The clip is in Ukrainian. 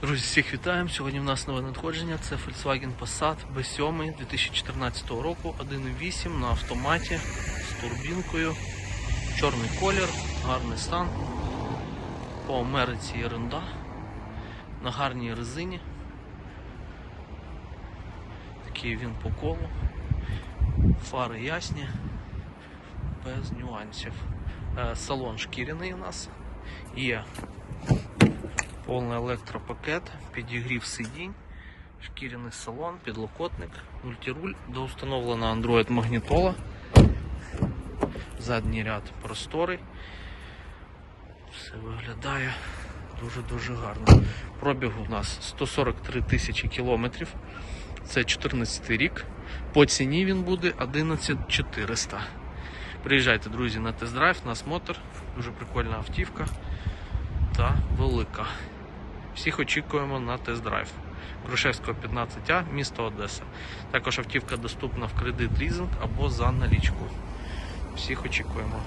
Друзі, всіх вітаємо. Сьогодні в нас нове надходження. Це Volkswagen Passat B7 2014 року, 1.8 на автоматі з турбінкою. Чорний колір, гарний стан. По Америці ерунда. На гарній резині. Такий він по колу. Фари ясні, без нюансів. Е, Салон шкіряний у нас. Є Повний електропакет, підігрів сидінь, шкіряний салон, підлокотник, мультируль, доустановлена Android магнітола. Задній ряд просторий. Все виглядає дуже-дуже гарно. Пробіг у нас 143 тисячі кілометрів. Це 14 рік. По ціні він буде 11400. Приїжджайте, друзі, на тест-драйв, на смотр. Дуже прикольна автівка та велика. Всіх очікуємо на тест-драйв. Грушевського 15А, місто Одеса. Також автівка доступна в кредит лізинг або за налічку. Всіх очікуємо.